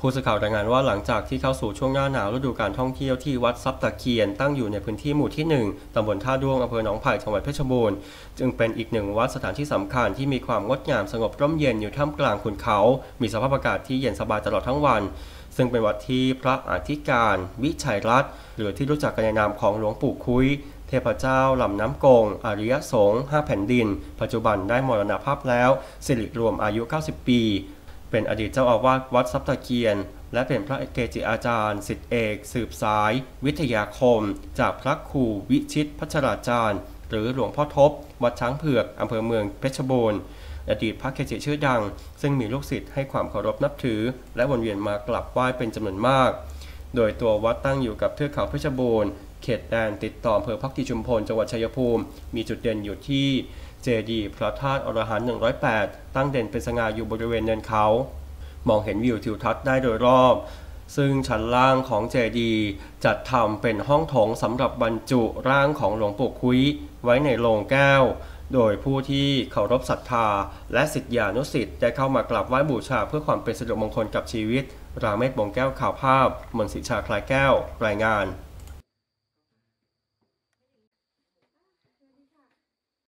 ผู้สื่อข่าวรายงานว่าหลังจากที่เข้าสู่ช่วงหน้าหนาวฤดูการท่องเที่ยวที่วัดซับตะเคียน ตั้งอยู่ในพื้นที่หมู่ที่ 1 ตำบลท่าด้วงอำเภอหนองไผ่จังหวัดเพชรบูรณ์ จึงเป็นอีกหนึ่งวัดสถานที่สำคัญที่มีความงดงามสงบร่มเย็นอยู่ท่ามกลางขุนเขา มีสภาพอากาศที่เย็นสบายตลอดทั้งวัน ซึ่งเป็นวัดที่พระอธิการ วิชัยรัตน์หรือที่รู้จักกันในนามของหลวงปู่คุ้ยเทพเจ้าลำน้ำกง อริยสงฆ์ห้าแผ่นดิน ปัจจุบันได้มรณภาพแล้ว สิริรวมอายุ 90 ปี เป็นอดีตเจ้าอาวาสวัดซับตะเคียน และเป็นพระเกจิอาจารย์สิทธิเอก สืบสาย วิทยาคม จากพระครูวิชิตพัชราจารย์ หรือหลวงพ่อทบ วัดช้างเผือกอำเภอเมืองเพชรบูรณ์อดีตพระเกจิชื่อดัง ซึ่งมีลูกศิษย์ให้ความเคารพนับถือ และวนเวียนมากราบไหว้เป็นจำนวนมาก โดยตัววัดตั้งอยู่กับเทือกเขาเพชรบูรณ์ เขตแดนติดต่ออำเภอพักดีชุมพลจังหวัดชัยภูมิ มีจุดเด่นอยู่ที่เจดีย์พระธาตุอรหันต์108 ตั้งเด่นเป็นสง่าอยู่บริเวณเนินเขา มองเห็นวิวทิวทัศน์ได้โดยรอบ ซึ่งชั้นล่างของเจดีย์จัดทำเป็นห้องโถงสำหรับบรรจุร่างของหลวงปู่คุ้ย ไว้ในโลงแก้ว โดยผู้ที่เคารพศรัทธา และสิทธิานุสิทธิ์ได้เข้ามากราบไหว้บูชาเพื่อความเป็นสิริมงคลกับชีวิต ราเมศบงแก้วข่าวภาพมนต์สิชาคลายแก้ว รายงาน